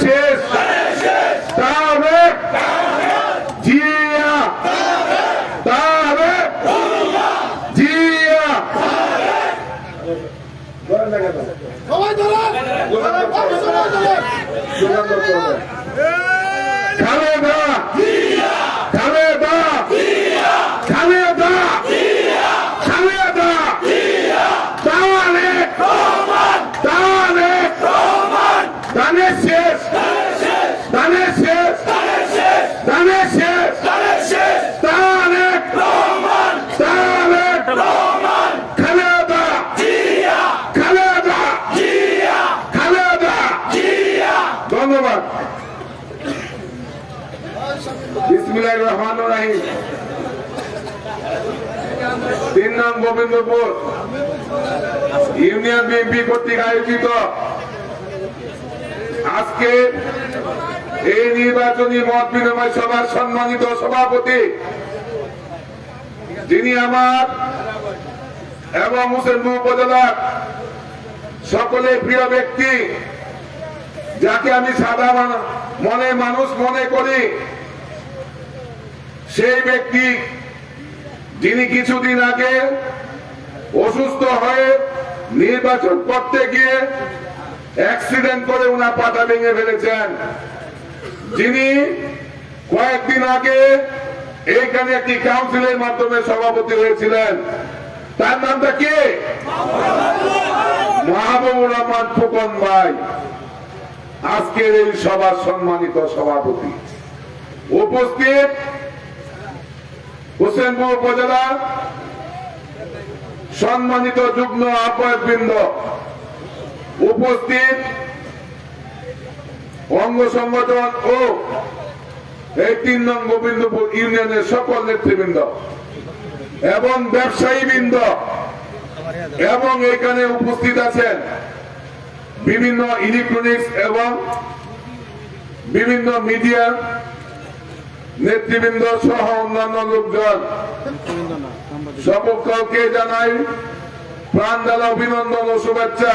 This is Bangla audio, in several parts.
শেষ। তারেক জিয়া। তারেক জিয়া। সবাই ধরেন সবাই ধরেন খালেদা খালেদা খালেদা খালেদা তারেক তারেক ধানের শেষ ধানের শেষ ধানের শেষ তারেক তারেক খালেদা খালেদা খালেদা ধন্যবাদ বিসমিল্লাহির রহমানির রহিম তিন নং গোবিন্দপুর। ইউনিয়ন বিএনপি কর্তৃক আয়োজিত। আজকে এই নির্বাচনী মত বিনিময় সভার সম্মানিত সভাপতি, যিনি আমার এবং মুসলমান উপজেলার সকলে প্রিয় ব্যক্তি, যাকে আমি সাদা মনে, মানুষ মনে করি, সেই ব্যক্তি যিনি কিছুদিন আগে অসুস্থ হয়ে নির্বাচন করতে গিয়ে অ্যাক্সিডেন্ট করে উনার পাটা ভেঙে ফেলেছেন। যিনি কয়েকদিন আগে এইখানে একটি কাউন্সিলের মাধ্যমে সভাপতি হয়েছিলেন। তার নামটা কে? মাহবুবুর রহমান ফুকন ভাই। আজকের এই সভার সম্মানিত সভাপতি। উপস্থিত হোসেনপুর উপজেলা সম্মানিত যুগ্ম আহ্বায়ক বৃন্দ উপস্থিত অঙ্গ সংগঠন ও এই তিন নং গোবিন্দপুর ইউনিয়নের সকল নেতৃবৃন্দ এবং ব্যবসায়ী বৃন্দ এবং এখানে উপস্থিত আছেন বিভিন্ন ইলেকট্রনিক্স এবং বিভিন্ন মিডিয়া নেতৃবৃন্দ সহ অন্যান্য লোকজন। সকলকে জানাই প্রাণ ঢালা অভিনন্দন ও শুভেচ্ছা।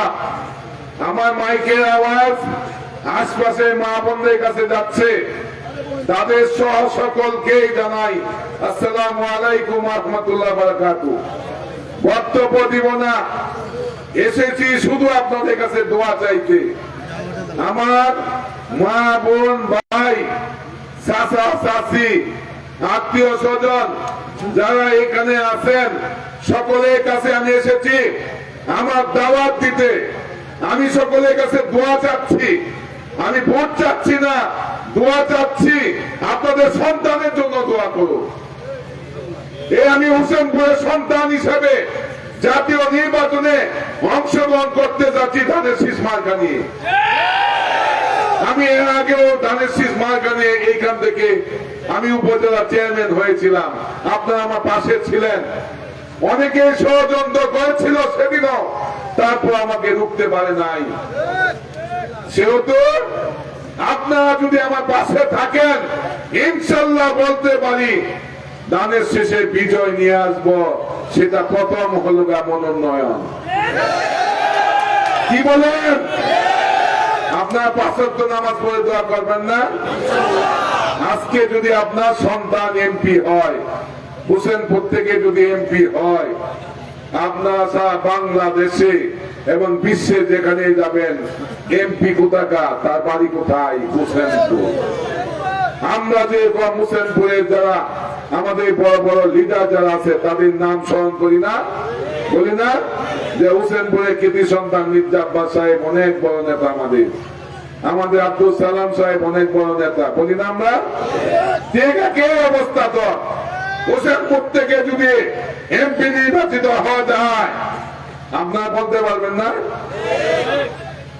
আমার মাইকের আওয়াজ আশপাশে মা বোনদের কাছে যাচ্ছে। তাদের সহ সকলকে জানাই আসসালাম আলাইকুম রহমতুল্লাহ বারাকাতু। বক্তব্য না। এসেছি শুধু আপনাদের কাছে দোয়া চাইতে। আমার মা, বোন, ভাই চাচা, চাচি, আত্মীয় স্বজন যারা এখানে আছেন, সকলের কাছে আমি এসেছি। আমার দাওয়াত দিতে। আমি সকলের কাছে দোয়া চাচ্ছি। আমি ভোট চাচ্ছি না, দোয়া চাচ্ছি। আপনাদের সন্তানের জন্য দোয়া করুন। এ আমি হোসেনপুরের সন্তান হিসেবে জাতীয় নির্বাচনে অংশগ্রহণ করতে যাচ্ছি ধানের শীষ মার্কা নিয়ে। আমি এর আগেও ধানের মার্কা এইখান থেকে আমি উপজেলা চেয়ারম্যান হয়েছিলাম। আপনারা আমার পাশে ছিলেন। অনেকে ষড়যন্ত্র করেছিল সেদিনও, তারপর আমাকে রুখতে পারে নাই। সেহেতু আপনারা যদি আমার পাশে থাকেন, ইনশাল্লাহ বলতে পারি, দানের শেষে বিজয় নিয়ে আসব। সেটা প্রথম হলো গা মনোনয়ন। কি বলেন? আপনার পাঁচত্ব নামাজ পড়ে দোয়া করবেন না? আজকে যদি আপনার সন্তান এমপি হয় হোসেনপুর থেকে যদি এমপি হয়, আপনার সারা বাংলাদেশে এবং বিশ্বে যেখানে যাবেন এমপি কোথাকা তার বাড়ি কোথায়? হোসেনপুর। আমরা যে হোসেনপুরের যারা, আমাদের বড় বড় লিডার যারা আছে, তাদের নাম স্মরণ করি না? বলি না? যে হোসেনপুরের কৃতি সন্তান মির্জা আব্বাস সাহেব অনেক বড় নেতা আমাদের। আমাদের আব্দুল সালাম সাহেব অনেক বড় নেতা। বলি না আমরা? একই অবস্থা তো? হোসেনপুর থেকে যদি এমপি নির্বাচিত হওয়া যায়, আপনারা বলতে পারবেন না?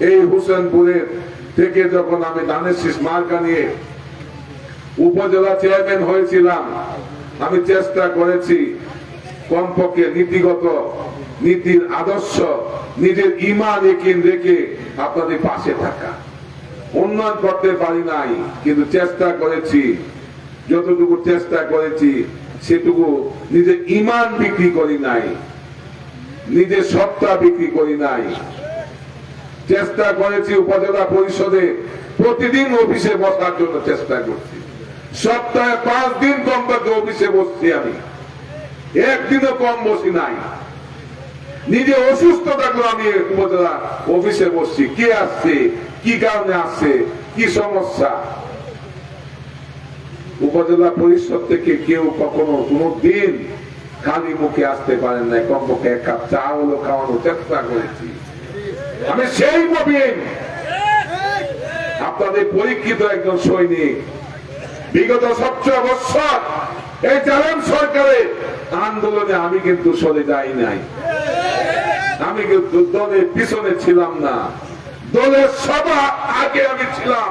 এই হোসেনপুরের থেকে যখন আমি ধানের শীষ মার্কা নিয়ে উপজেলা চেয়ারম্যান হয়েছিলাম, আমি চেষ্টা করেছি কমপক্ষে নীতিগত নীতির আদর্শ, নিজের ইমান একিন রেখে আপনাদের পাশে থাকা। উন্নয়ন করতে পারি নাই, কিন্তু চেষ্টা করেছি, যতটুকু চেষ্টা করেছি, সেটুকু নিজের ইমান বিক্রি করি নাই, নিজের সত্তা বিক্রি করি নাই। চেষ্টা করেছি উপজেলা পরিষদে প্রতিদিন অফিসে বসার জন্য চেষ্টা করছি। সপ্তাহে পাঁচ দিন কমপক্ষে অফিসে বসছি আমি। একদিনও কম বসি নাই। নিজে অসুস্থ থাকলে আমি উপজেলা অফিসে বসছি। কে আসছে? কি কারণে আসছে? কি সমস্যা? উপজেলা পরিষদ থেকে কেউ কখনো কোনো দিন খালি মুখে আসতে পারেন না কমপক্ষে এক কাপ চা হলো খাওয়ানোর চেষ্টা করেছি। আমি সেই মবিন আপনাদের পরীক্ষিত একজন সৈনিক। বিগত সবচেয়ে বছর এই জালেম সরকারের আন্দোলনে আমি কিন্তু সরে যাই নাই। আমি কিন্তু দলের পিছনে ছিলাম না। দলের সবার আগে আমি ছিলাম।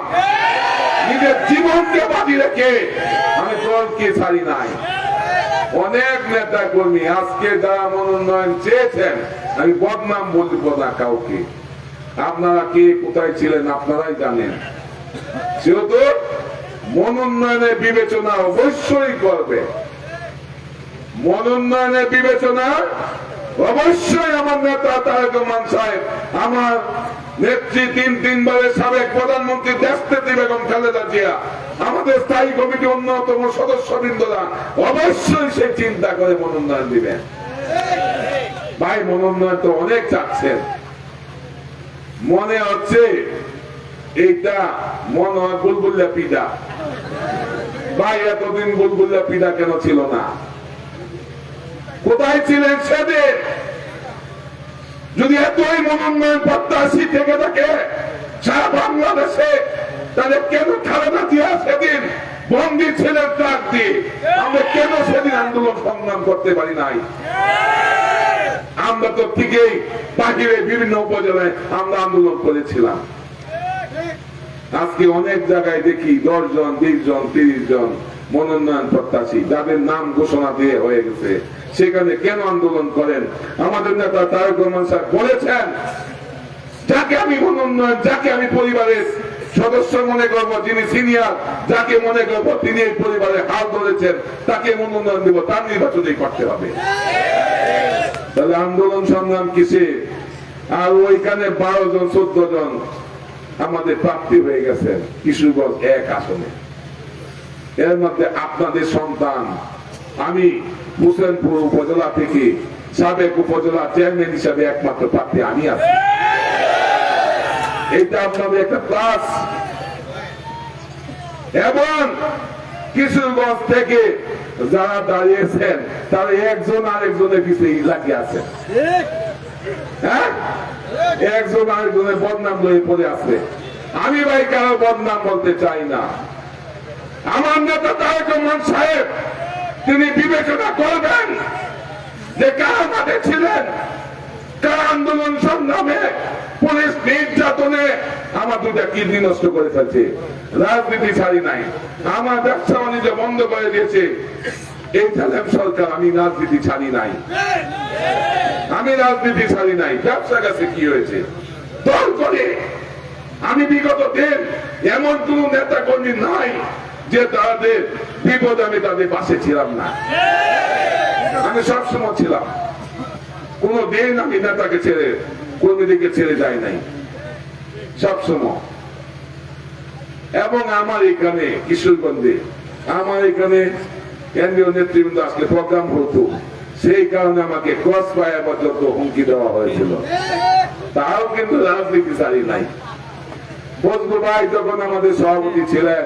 নিজের জীবনকে বাজি রেখে আমি দলকে ছাড়ি নাই। অনেক নেতা কর্মী আজকে যারা মনোনয়ন চেয়েছেন, আমি বদনাম বলব না কাউকে। আপনারা কে কোথায় ছিলেন আপনারাই জানেন। যেহেতু মনোনয়নের বিবেচনা অবশ্যই করবে। মনোনয়নের বিবেচনা অবশ্যই আমার নেতা তারেক রহমান সাহেব, আমার নেত্রী তিন তিনবারের সাবেক প্রধানমন্ত্রী দেশনেত্রী বেগম খালেদা জিয়া, আমাদের স্থায়ী কমিটি অন্যতম সদস্যবৃন্দরা অবশ্যই সেই চিন্তা করে মনোনয়ন দিবেন। ভাই মনোনয়ন তো অনেক চাচ্ছেন। মনে হচ্ছে এইটা মনে হয় বুলবুল্লা পিঠা। ভাই, এতদিন বুলবুল্লা পিঠা কেন ছিল না? কোথায় ছিলেন সেদিন? যদি এতই মনোনয়ন প্রত্যাশী থেকে থাকে, সারা বাংলাদেশে তাহলে কেন খালেদা জিয়া সেদিন বন্দী ছিলেন দিয়ে আমরা কেন সেদিন আন্দোলন সংগ্রাম করতে পারি নাই? আমরা তো ঠিকই বাহিরে বিভিন্ন উপজেলায় আমরা আন্দোলন করেছিলাম। আজকে অনেক জায়গায় দেখি দশ জন বিশ জন তিরিশ জন মনোনয়ন প্রত্যাশী, যাদের নাম ঘোষণা দিয়ে হয়ে গেছে। সেখানে কেন আন্দোলন করেন? আমাদের নেতা তারেক রহমান স্যার বলেছেন, যাকে আমি মনোনয়ন, যাকে আমি পরিবারের সদস্য মনে করব, যিনি সিনিয়র, যাকে মনে করব তিনি এই পরিবারের হাল ধরেছেন, তাকে মনোনয়ন দেব, তার নির্বাচনই করতে হবে। তাহলে আন্দোলন সংগ্রাম কিসে আর ওইখানে বারো জন, চোদ্দ জন আমাদের প্রাপ্তি হয়ে গেছে, কিশোরগঞ্জ এক আসনে। এর মধ্যে আপনাদের সন্তান, আমি হুসেনপুর উপজেলা থেকে সাবেক উপজেলা চেয়ারম্যান হিসাবে একমাত্র প্রার্থী আমি আছি। এটা আপনাদের একটা প্লাস এবং কিশোরগঞ্জ থেকে যারা দাঁড়িয়েছেন, তারা একজন আরেকজনের পিছিয়ে ইলাকি আছে হ্যাঁ? একজন আরেকজনের বদনাম লয়ে পড়ে আছে। আমি ভাই কারও বদনাম বলতে চাই না। আমার নেতা তারেক রহমান সাহেব, তিনি বিবেচনা করবেন যে কারা মাঠে ছিলেন, কারা আন্দোলন সংগ্রামে পুলিশ নির্যাতনে আমার দুটা কিডনি নষ্ট করে ফেলছে। রাজনীতি ছাড়ি নাই। আমার ব্যবসা বাণিজ্য বন্ধ করে দিয়েছে। এই সরকার আমি রাজনীতি ছাড়ি নাই। আমি রাজনীতি ছাড়ি নাই। ব্যবসা কাছে কি হয়েছে? দল আমি বিগত দিন এমন কোন নেতা কর্মী নাই যে তাদের বিপদ আমি তাদের পাশে ছিলাম না। আমি সবসময় ছিলাম। কোন দিন আমি নেতাকে ছেড়ে, কর্মীদেরকে ছেড়ে যাই নাই। সবসময়। এবং আমার এখানে কিশোরগঞ্জে, আমার এখানে কেন্দ্রীয় নেতৃবৃন্দ আসলে প্রোগ্রাম হতো সেই কারণে আমাকে ক্রস ফায়ার পর্যন্ত হুমকি দেওয়া হয়েছিল, তাও কিন্তু রাজনীতি ছাড়ি নাই। বজলু ভাই, যখন আমাদের সভাপতি ছিলেন,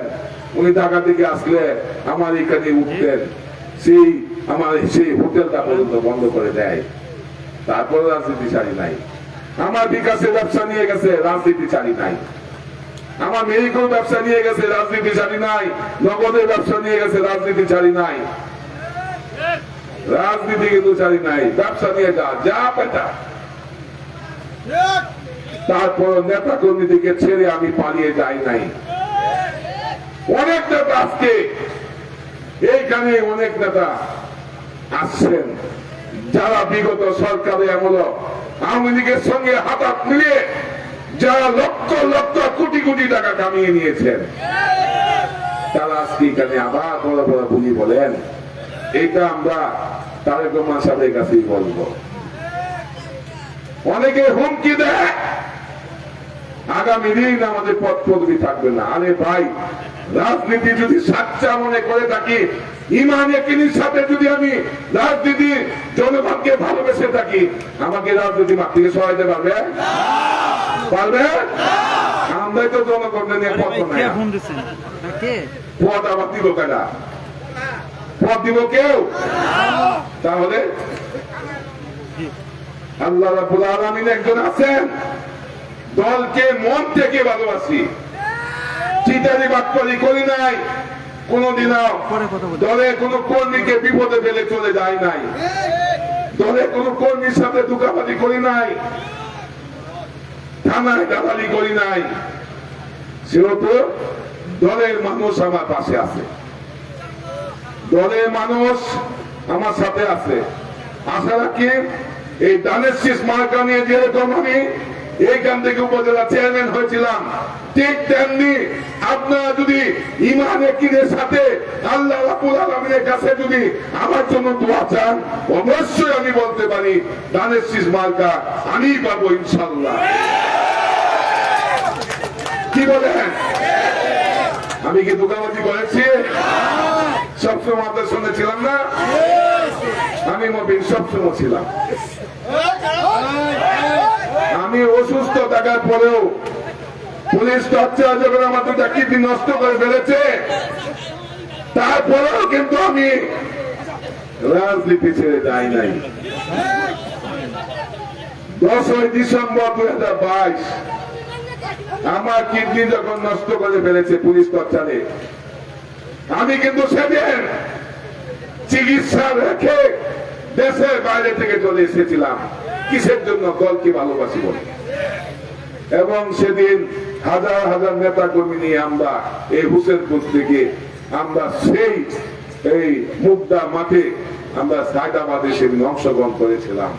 উনি ঢাকা থেকে আসলে আমার এখানে উঠতেন। সেই আমার সেই হোটেলটা পর্যন্ত বন্ধ করে দেয়। তারপরে রাজনীতি ছাড়ি নাই। আমার বিকাশে ব্যবসা নিয়ে গেছে, রাজনীতি ছাড়ি নাই। আমার মেডিকেল ব্যবসা নিয়ে গেছে, রাজনীতি ছাড়ি নাই। নগদের ব্যবসা নিয়ে গেছে, রাজনীতি ছাড়ি নাই। রাজনীতি কিন্তু ছাড়ি নাই। ব্যবসা নিয়ে যা যা পেটা। তারপর নেতা কর্মীদেরকে ছেড়ে আমি পালিয়ে যাই নাই। অনেক নেতা আজকে, এইখানে অনেক নেতা আসছেন। যারা বিগত সরকারে আমল আওয়ামী লীগের সঙ্গে হাত মিলিয়ে যারা লক্ষ লক্ষ কোটি কোটি টাকা কামিয়ে নিয়েছেন। তারা আজকে আবার বড় বড় ভুলি বলেন। এটা আমরা তারেক রহমান কাছেই বলব। অনেকে হুমকি দেয়। আগামী দিন আমাদের পথ পদবি থাকবে না। আরে ভাই রাজনীতি যদি সাচ্চা মনে করে থাকি ইমান একিনির সাথে যদি আমি রাজনীতি জনগণকে ভালোবেসে থাকি আমাকে রাজনীতি মাঠ থেকে সহায়তা পারবে? পারবে? আমরাই তো জনগণকে নিয়ে পথ নাই পদ আবার দিব কেনা পদ দিব কেউ? তাহলে? আল্লাহ রাব্বুল আলামিন একজন আছেন। দলকে মন থেকে ভালোবাসি। চিটারি বাক্যরি করি নাই। কোনদিনও বলি। দলে কোনো কর্মীকে বিপদে ফেলে চলে যায় নাই। দলে কোনো কর্মীর সাথে দুকাবাদি করি নাই। থানায় দালালি করি নাই। সেহেতু দলের মানুষ আমার পাশে আছে। দলের মানুষ আমার সাথে আছে। আশা রাখি এই দানের শীষ মার্কা নিয়ে যেরকম আমি এইখান থেকে উপজেলা চেয়ারম্যান হয়েছিলাম। ঠিক তেমনি আপনারা যদি ইমান একিনের সাথে আল্লাহ রাবুল আলমিনের কাছে যদি আমার জন্য দোয়া চান, অবশ্যই আমি বলতে পারি, দানের শীষ মার্কা আমি পাবো ইনশাল্লাহ কি বলেন? আমি কি দোকানবাজি করেছি? সবসময় আপনার সঙ্গে ছিলাম না? আমি মবিন সবসময় ছিলাম। আমি অসুস্থ থাকার পরেও পুলিশ টর্চার যখন দুটা কিডনি নষ্ট করে ফেলেছে, তারপরেও কিন্তু আমি রাজনীতি ছেড়ে যাই নাই। দশই ডিসেম্বর দুই হাজার বাইশ, আমার কিডনি যখন নষ্ট করে ফেলেছে পুলিশ টর্চারে, আমি কিন্তু সেদিন চিকিৎসা রেখে দেশের বাইরে থেকে চলে এসেছিলাম। কিসের জন্য দলকে ভালোবাসি বলে? এবং সেদিন হাজার হাজার নেতা কর্মী নিয়ে আমরা এই হুসেনপুর থেকে আমরা সেই এই মুগদা মাঠে আমরা সায়দাবাদে সেদিন অংশগ্রহণ করেছিলাম।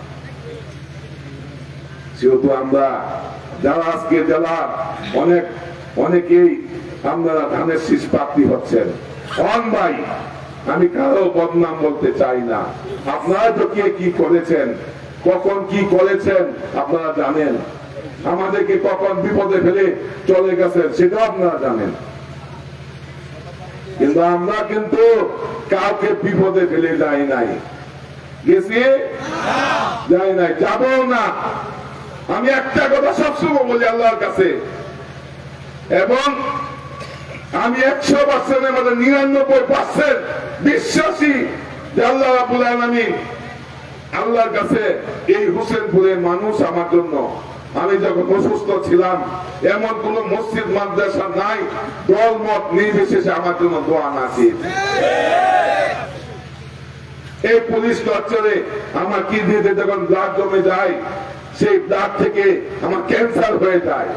যেহেতু আমরা যারা আজকে যারা অনেক, অনেকেই আপনারা ধানের শীষ প্রাপ্তি হচ্ছেন। অন ভাই, আমি কারও বদনাম বলতে চাই না। আপনারা তো কে কি করেছেন? কখন কি করেছেন আপনারা জানেন। আমাদেরকে কখন বিপদে ফেলে চলে গেছেন সেটাও আপনারা জানেন। কিন্তু আমরা কিন্তু কাউকে বিপদে ফেলে যাই নাই। গেছি? যাই নাই, যাব না। আমি একটা কথা সবসময় বলি আল্লাহর কাছে। এবং আমি একশো পার্সেন্টের মধ্যে নিরানব্বই পার্সেন্ট বিশ্বাসী আল্লাহ রাবুল আলমিন আল্লাহর কাছে এই হোসেনপুরের মানুষ আমার জন্য। আমি যখন অসুস্থ ছিলাম, এমন কোন মসজিদ, মাদ্রাসা নাই, দল, মত নির্বিশেষে আমার জন্য দোয়া না এই পুলিশ টর্চারে আমার কিডনিতে যখন ব্লাড জমে যায়, সেই ব্লাড থেকে আমার ক্যান্সার হয়ে যায়।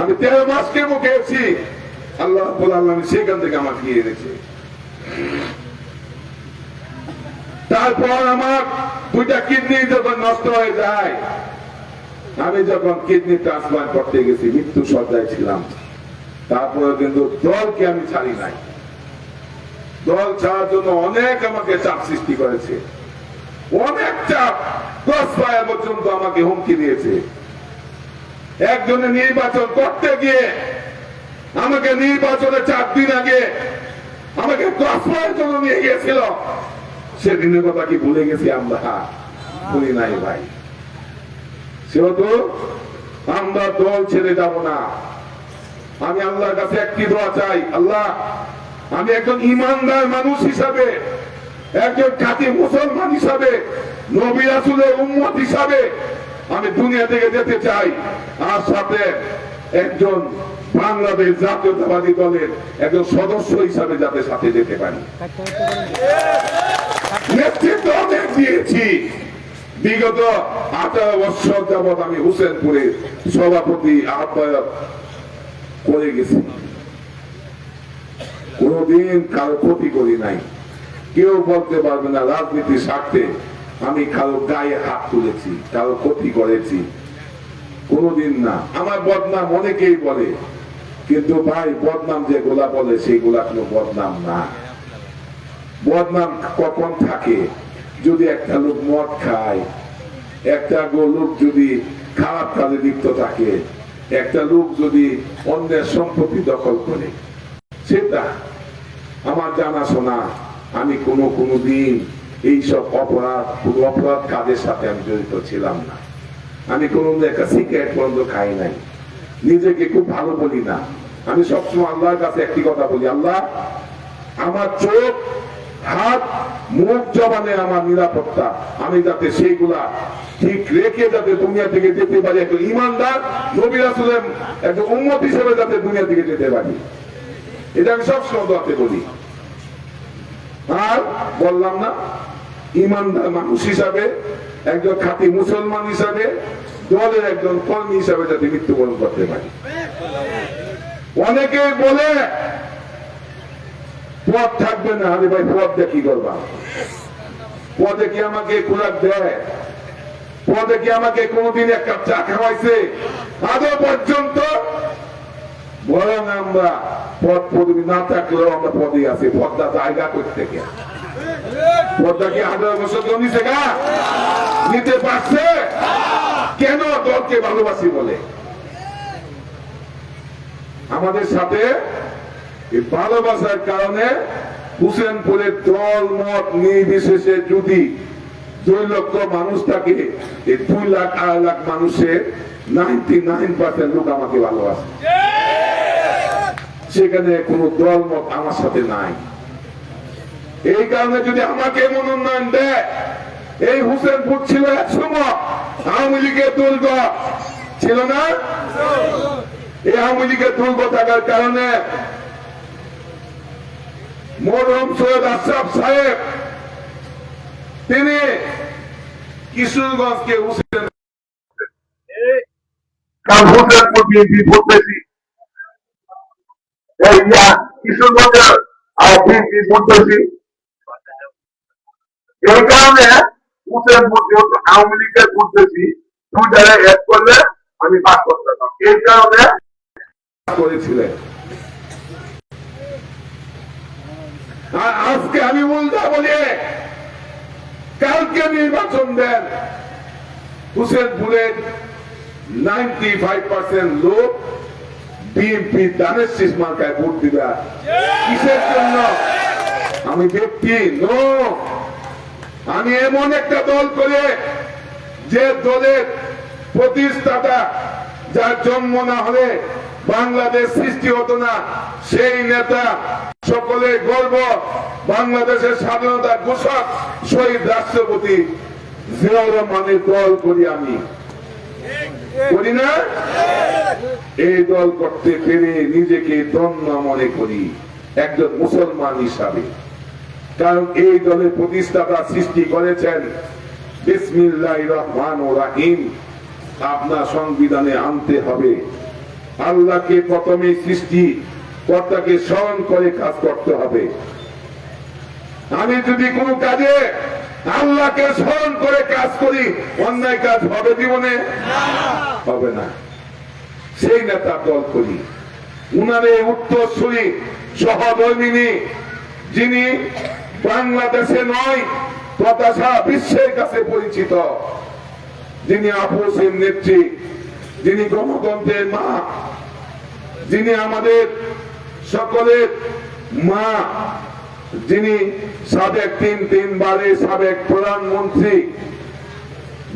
আমি তেরো মাস কেমো খেয়েছি। আল্লাহ আল্লাহ সেখান থেকে আমার গিয়ে এনেছে তারপর আমার দুইটা কিডনি যখন নষ্ট হয়ে যায়, আমি যখন কিডনি ট্রান্সপ্লান্ট করতে গেছি, মৃত্যু সজ্জায় ছিলাম। তারপরে কিন্তু দলকে আমি ছাড়ি নাই। দল ছাড়ার জন্য অনেক আমাকে চাপ সৃষ্টি করেছে। অনেক চাপ, দশ পায়া পর্যন্ত আমাকে হুমকি দিয়েছে। একজনে নির্বাচন করতে গিয়ে, আমাকে নির্বাচনে চার দিন আগে আমাকে দশ পায়ের জন্য নিয়ে গিয়েছিল। সেদিনের কথা কি ভুলে গেছি আমরা? ভুলি নাই ভাই। সেহেতু আমরা দল ছেড়ে যাব না। আমি আল্লাহর কাছে একটি দোয়া চাই, আল্লাহ, আমি একজন ইমানদার মানুষ হিসাবে, একজন খাঁটি মুসলমান হিসাবে, নবী রাসুলের উম্মত হিসাবে আমি দুনিয়া থেকে যেতে চাই। আর সাথে একজন বাংলাদেশ জাতীয়তাবাদী দলের একজন সদস্য হিসাবে যাতে সাথে যেতে পারি। নেতৃত্ব দিয়েছি। বিগত আঠারো বছর যাবৎ আমি হুসেনপুরের সভাপতি আহ্বায়ক করে গেছি। কোনদিন কারও ক্ষতি করি নাই। কেউ বলতে পারবে না, রাজনীতির স্বার্থে আমি কারও গায়ে হাত তুলেছি, কারও ক্ষতি করেছি। কোনদিন না। আমার বদনাম অনেকেই বলে, কিন্তু ভাই, বদনাম যে যেগুলা বলে, সেই সেগুলা কোনো বদনাম না। বদনাম কখন থাকে? যদি একটা লোক মদ খায়, একটা লোক যদি খারাপ কাজে লিপ্ত থাকে, একটা লোক যদি অন্যের সম্পত্তি দখল করে, সেটা আমার জানাশোনা। আমি কোনো কোনো দিন এইসব অপরাধ, কোনো অপরাধ কাজের সাথে আমি জড়িত ছিলাম না। আমি কোনো একটা সিগারেট পর্যন্ত খাই নাই। নিজেকে খুব ভালো বলি না। আমি সবসময় আল্লাহর কাছে একটি কথা বলি, আল্লাহ, আমার চোখ হাত, মুখ জবানে আমার নিরাপত্তা। আমি যাতে সেইগুলা ঠিক রেখে যাতে দুনিয়া থেকে যেতে পারি, একজন ইমানদার, নবী রাসুলের একজন উন্মত হিসেবে যাতে দুনিয়া থেকে যেতে পারি। এটা আমি সবসময় দোয়াতে বলি। আর বললাম না, ইমানদার মানুষ হিসাবে, একজন খাঁটি মুসলমান হিসাবে, দলের একজন কর্মী হিসাবে যাতে মৃত্যুবরণ করতে পারি। অনেকে বলে পথ থাকবে না। আরে ভাই পথ দিয়ে কি করবা? পদে কি আমাকে খোরাক দেয়? পদে কি আমাকে কোনোদিন এক কাপ চা খাওয়াইছে? আদৌ পর্যন্ত বরং আমরা পদ পদবি না থাকলেও আমরা পদে আছি। পদ্মা জায়গা করতে থেকে পদ্মা কি আঠারো বছর কেউ নিছে গা? নিতে পারছে? কেন দলকে ভালোবাসি বলে? আমাদের সাথে এই ভালোবাসার কারণে হুসেনপুরের দল মত নির্বিশেষে যদি দুই লক্ষ মানুষ থাকে, এই দুই লাখ, আড়াই লাখ মানুষের নাইনটি নাইন পার্সেন্ট লোক আমাকে ভালোবাসে। সেখানে কোনো দল মত আমার সাথে নাই। এই কারণে যদি আমাকে মনোনয়ন দেয়, এই হুসেনপুর ছিল এক সময় আওয়ামী লীগের দুর্গ। ছিল না? এই আওয়ামী লীগের দুর্গ থাকার কারণে মরহম সৈয়দ আশরাফ সাহেব তিনি কিশোরগঞ্জকে বলতেছি এই কিশোরগঞ্জের কারণে হুসেনপুর যেহেতু আওয়ামী লীগের বলতেছি দুই জায়গায় এক করলে আমি বাস করতে এই কারণে করেছিলেন। আর আজকে আমি উল্টা বলি কালকে নির্বাচন দেন। হুসেন হুসেনপুরের নাইনটি ফাইভ পার্সেন্ট লোক বিএনপি দানের শেষ মার্কায় ভোট দিবে। কিসের জন্য? আমি ব্যক্তি, নো। আমি এমন একটা দল করে যে দলের প্রতিষ্ঠাতা যার জন্ম না হলে বাংলাদেশ সৃষ্টি হতো না। সেই নেতা সকলে গর্ব বাংলাদেশের স্বাধীনতা ঘোষক, শহীদ রাষ্ট্রপতি জিয়াউর রহমানের দল করি আমি। করি না? এই দল করতে পেরে নিজেকে ধন্য মনে করি, একজন মুসলমান হিসাবে। কারণ এই দলের প্রতিষ্ঠাতা সৃষ্টি করেছেন বিসমিল্লাহ রহমান ও রাহিম। আপনার সংবিধানে আনতে হবে। আল্লাহকে প্রথমে সৃষ্টি কর্তাকে স্মরণ করে কাজ করতে হবে। আমি যদি কোনো কাজে আল্লাহকে স্মরণ করে কাজ করি, অন্যায় কাজ হবে জীবনে? হবে না। সেই নেতা দল করি। উনারে উত্তরসূরি সহধর্মিনী, যিনি বাংলাদেশে নয়, তথা বিশ্বের কাছে পরিচিত, যিনি আপোষের নেত্রী যিনি গণতন্ত্রের মা, যিনি আমাদের সকলের মা, যিনি সাবেক তিন তিনবারের সাবেক প্রধানমন্ত্রী,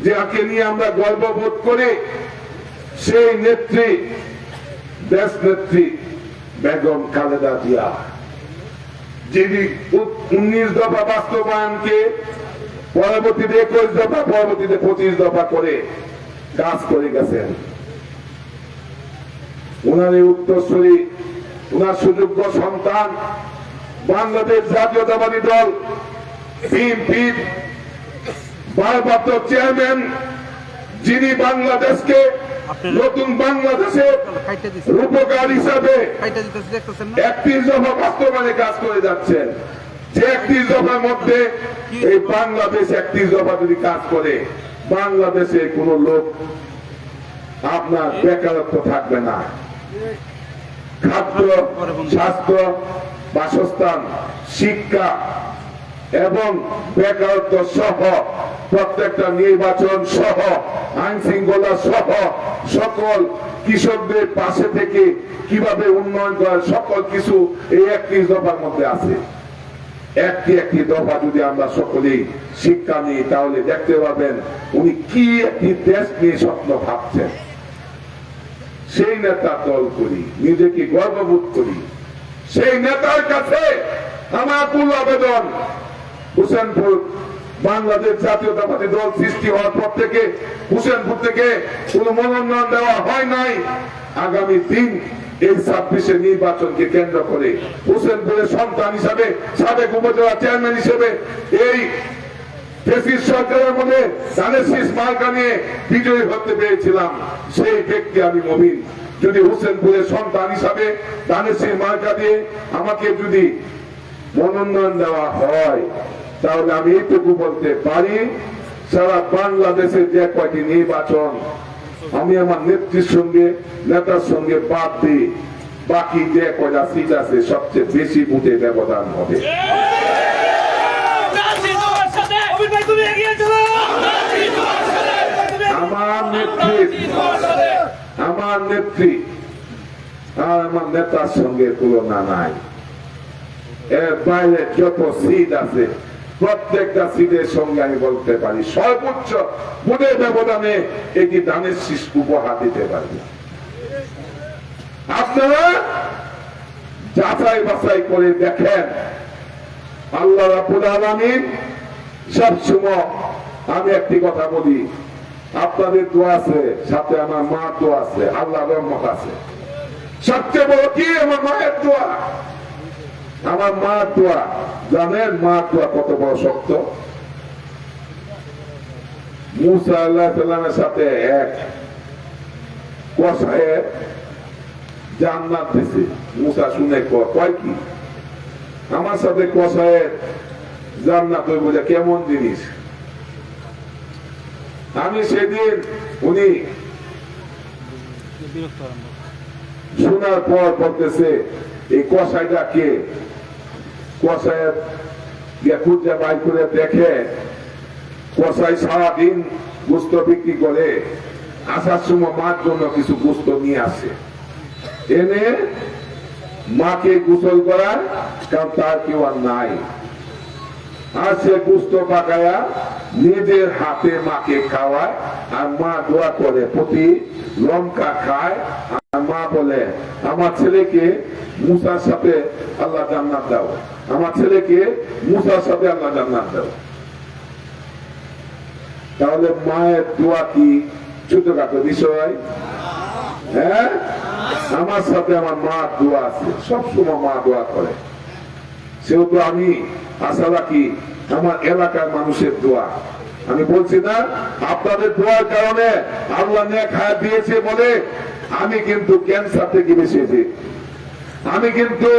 যাকে নিয়ে আমরা গর্ববোধ করি সেই নেত্রী দেশ নেত্রী বেগম খালেদা জিয়া, যিনি উনিশ দফা বাস্তবায়নকে পরবর্তীতে একুশ দফা, পরবর্তীতে পঁচিশ দফা করে কাজ করে গেছেন। উনার এই উত্তরসূরি, উনার সুযোগ্য সন্তান, বাংলাদেশ জাতীয়তাবাদী দল চেয়ারম্যান, যিনি বাংলাদেশকে নতুন বাংলাদেশে রূপকার হিসাবে একত্রিশ দফা বাস্তবায়নে কাজ করে যাচ্ছেন। যে একত্রিশ দফার মধ্যে এই বাংলাদেশ একত্রিশ দফা যদি কাজ করে বাংলাদেশে কোন লোক আপনার বেকারত্ব থাকবে না। খাদ্য, স্বাস্থ্য, বাসস্থান, শিক্ষা এবং বেকারত্ব সহ প্রত্যেকটা নির্বাচন সহ, আইন শৃঙ্খলা সহ সকল কৃষকদের পাশে থেকে কীভাবে উন্নয়ন করার সকল কিছু এই একত্রিশ দফার মধ্যে আছে। একটি একটি দফা যদি আমরা সকলেই শিক্ষা নিই, তাহলে দেখতে পাবেন উনি কি একটি দেশ নিয়ে স্বপ্ন ভাবছেন। সেই নেতার দল করি, নিজেকে গর্ববোধ করি। সেই নেতার কাছে আমার কুল আবেদন। হুসেনপুর বাংলাদেশ জাতীয়তাবাদী দল সৃষ্টি হওয়ার পর থেকে হুসেনপুর থেকে কোন মনোনয়ন দেওয়া হয় নাই। আগামী দিন এই ছাব্বিশে নির্বাচনকে কেন্দ্র করে হুসেনপুরের সন্তান হিসাবে সাবেক উপজেলা চেয়ারম্যান হিসেবে এই ফেসিস সরকারের মধ্যে ধানের মার্কা নিয়ে বিজয়ী হতে পেরেছিলাম। সেই ব্যক্তি আমি মবিন যদি হোসেনপুরের সন্তান হিসাবে ধানের মার্কা দিয়ে আমাকে যদি মনোনয়ন দেওয়া হয়, তাহলে আমি এইটুকু বলতে পারি, সারা বাংলাদেশের যে কয়টি নির্বাচন, আমি আমার নেত্রীর সঙ্গে, নেতার সঙ্গে বাদ দিই। বাকি যে কয়টা সিট আছে, সবচেয়ে বেশি ভোটে ব্যবধান হবে অমিত ভাই তুমি এগিয়ে চলো আমার নেত্রী। আমার নেত্রী। আর আমার নেতার সঙ্গে তুলনা নাই। এর বাইরে যত সিট আছে, প্রত্যেকটা সিটের সঙ্গে আমি বলতে পারি, সর্বোচ্চ ব্যবধানে একটি দানের উপহার দিতে পারি। আপনারা যাচাই বাছাই করে দেখেন। আল্লাহ সবসময় আমি একটি কথা বলি আপনাদের তো আছে, সাথে আমার মা তো আছে আল্লাহ রহমত আছে। সবচেয়ে বড় কি? আমার মায়ের দোয়া। আমার মা দোয়া। জানেন মা দোয়া কত বড় শক্ত? মুসা আল্লাহ সাথে এক কষায় জান্নাত দিছে। মুসা শুনে কয় কি? আমার সাথে কষায় জান্নাত হইব যে কেমন জিনিস? আমি সেদিন উনি শোনার পর বলতেছে, এই কষাইটা কে বাই করে দেখে কষাই সারাদিন গুস্ত বিক্রি করে, আসার সময় মার জন্য কিছু গুস্ত নিয়ে আসে। এনে মাকে গোসল করার কারণ তার কেউ আর নাই। আর সে গুস্ত পাকায়া নিজের হাতে মাকে খাওয়ায়, আর মা দোয়া করে প্রতি লঙ্কা খায়। আর মা বলে, আমার ছেলেকে মুসার সাথে আল্লাহ জান্নাত দাও। আমার ছেলেকে মুসার সাথে আল্লাহ জান্নাত দাও। তাহলে মায়ের দোয়া কি ছোটখাটো বিষয়? হ্যাঁ? আমার সাথে আমার মা দোয়া আছে। সবসময় মা দোয়া করে। সেহেতু আমি আশা রাখি আমার এলাকার মানুষের দোয়া। আমি বলছি না, আপনাদের দোয়ার কারণে আল্লাহ নেক হায়াত দিয়েছে বলে আমি কিন্তু ক্যান্সার থেকে বেঁচেছি। আমি কিন্তু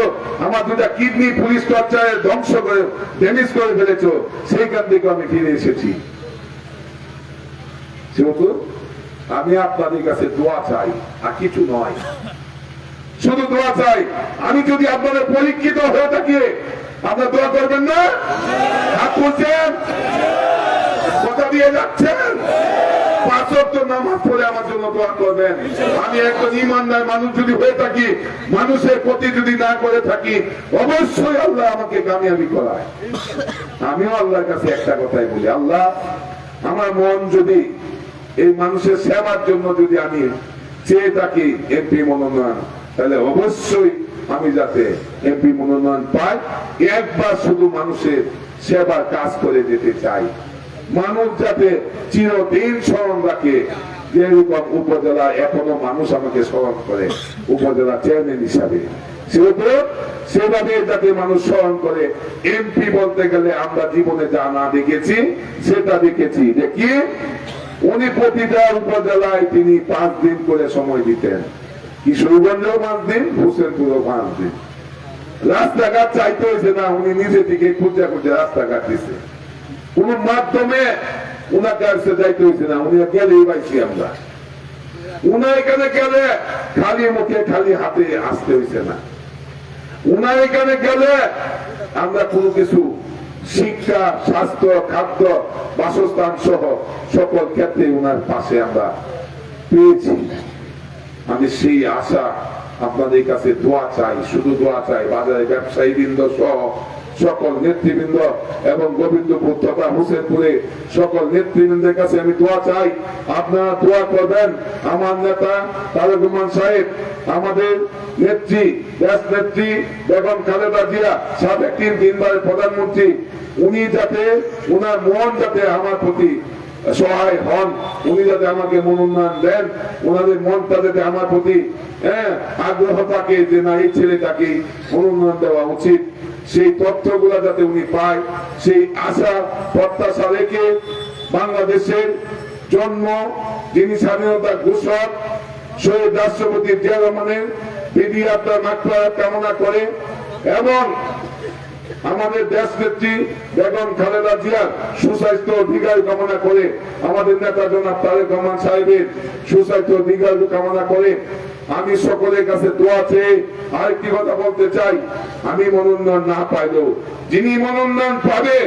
আমার দুটা কিডনি পুলিশ টর্চারে ধ্বংস করে ড্যামেজ করে ফেলেছ, সেইখান থেকে আমি ফিরে এসেছি। সেহেতু আমি আপনাদের কাছে দোয়া চাই, আর কিছু নয়। শুধু দোয়া চাই, আমি যদি আপনাদের পরীক্ষিত হয়ে থাকি আপনার দোয়া করবেন না? হাত কথা দিয়ে যাচ্ছেন? আমার অবশ্যই আল্লাহ আমাকে করায়। আমিও আল্লাহর কাছে একটা কথাই বলি, আল্লাহ, আমার মন যদি এই মানুষের সেবার জন্য যদি আমি চেয়ে থাকি এমপি মনোনয়ন, তাহলে অবশ্যই আমি যাতে এমপি মনোনয়ন পাই, একবার শুধু মানুষের সেবার কাজ করে যেতে চাই। মানুষ যাতে চিরদিন স্মরণ রাখে, যেরকম উপজেলা এখনও মানুষ আমাকে স্মরণ করে, উপজেলা চেয়ারম্যান হিসাবে। সেভাবে যাতে মানুষ স্মরণ করে, এমপি বলতে গেলে আমরা জীবনে যা না দেখেছি, সেটা দেখেছি। যে উনি প্রতিটা উপজেলায় তিনি পাঁচ দিন করে সময় দিতেন। কিশোরগঞ্জেও পাঁচ দিন হোসেনপুরও পাঁচ দিন রাস্তাঘাট চাইতে হয়েছে না, উনি নিজে থেকে খুঁজে খুঁজে রাস্তাঘাট দিছে। কোন মাধ্যমে উনার কাছে যাইতে হয়েছে না, উনি গেলেই পাইছি আমরা। উনার এখানে গেলে খালি মুখে, খালি হাতে আসতে হয়েছে না। উনার এখানে গেলে আমরা কোনো কিছু শিক্ষা, স্বাস্থ্য, খাদ্য, বাসস্থান সহ সকল ক্ষেত্রে উনার পাশে আমরা পেয়েছি। আমি সেই আশা আপনাদের কাছে দোয়া চাই, শুধু দোয়া চাই। বাজারে ব্যবসায়ী বৃন্দ সহ সকল নেতৃবৃন্দ এবং গোবিন্দপুর তথা হোসেনপুরে সকল নেতৃবৃন্দের কাছে আমি দোয়া চাই। আপনারা দোয়া করবেন। আমার নেতা তারেক রহমান সাহেব, আমাদের নেত্রী, দেশ নেত্রী বেগম খালেদা জিয়া, সাবেক তিন তিনবারের প্রধানমন্ত্রী, উনি যাতে, উনার মন যাতে আমার প্রতি সহায় হন। উনি যাতে আমাকে মনোনয়ন দেন, ওনাদের মনটা যাতে আমার প্রতি হ্যাঁ আগ্রহ থাকে যে না, এই ছেলেটাকে মনোনয়ন দেওয়া উচিত। সেই তথ্যগুলো যাতে উনি পায়, সেই আশা, প্রত্যাশা রেখে বাংলাদেশের জন্ম, যিনি স্বাধীনতা ঘোষক, শহীদ রাষ্ট্রপতি জিয়া রহমানের বিধি আপনার কামনা করে, এবং আমাদের দেশ নেত্রী বেগম খালেদা জিয়ার সুস্বাস্থ্য দীর্ঘায়ু কামনা করে আমাদের নেতা জনাব তারেক রহমান সাহেবের সুস্বাস্থ্য দীর্ঘায়ু কামনা করে আমি সকলের কাছে দোয়া চেয়ে আরেকটি কথা বলতে চাই। আমি মনোনয়ন না পাইলেও যিনি মনোনয়ন পাবে,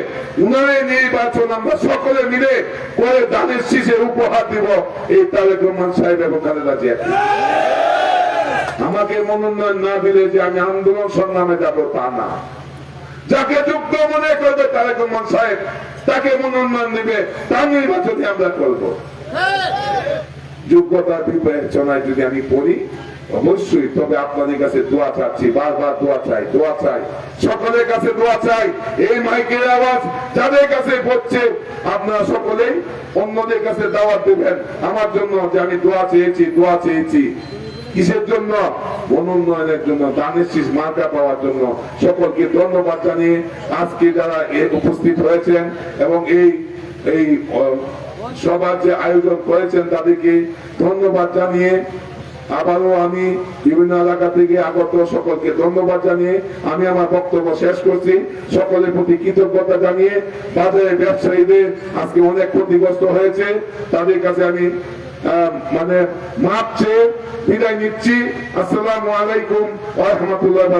উনারে নির্বাচন আমরা সকলে মিলে করে দানের শীষে উপহার দিব এই তারেক রহমান সাহেব এবং খালেদা জিয়া। আমাকে মনোনয়ন না দিলে যে আমি আন্দোলন সংগ্রামে যাব তা না। যাকে যোগ্য মনে করবে তারেক রহমান সাহেব, তাকে মনোনয়ন দিবে, তার নির্বাচনে আমরা করব। যোগ্যতার বিবেচনায় যদি আমি পড়ি, অবশ্যই, তবে আপনাদের কাছে দোয়া চাচ্ছি, বারবার দোয়া চাই দোয়া চাই। সকলের কাছে দোয়া চাই, এই মাইকের আওয়াজ যাদের কাছে পড়ছে, আপনারা সকলেই অন্যদের কাছে দাওয়াত দেবেন। আমার জন্য যে আমি দোয়া চেয়েছি দোয়া চেয়েছি। কিসের জন্য? মনোনয়নের জন্য, দানের শীষ মার্কা পাওয়ার জন্য। সকলকে ধন্যবাদ জানিয়ে আজকে যারা উপস্থিত হয়েছেন এবং এই এই সভার যে আয়োজন করেছেন তাদেরকে ধন্যবাদ জানিয়ে আবারও আমি বিভিন্ন এলাকা থেকে আগত সকলকে ধন্যবাদ জানিয়ে আমি আমার বক্তব্য শেষ করছি। সকলের প্রতি কৃতজ্ঞতা জানিয়ে বাজারে ব্যবসায়ীদের আজকে অনেক ক্ষতিগ্রস্ত হয়েছে। তাদের কাছে আমি মানে মাপছে বিদায় নিচ্ছি। আসসালামু আলাইকুম রাহমাতুল্লাহি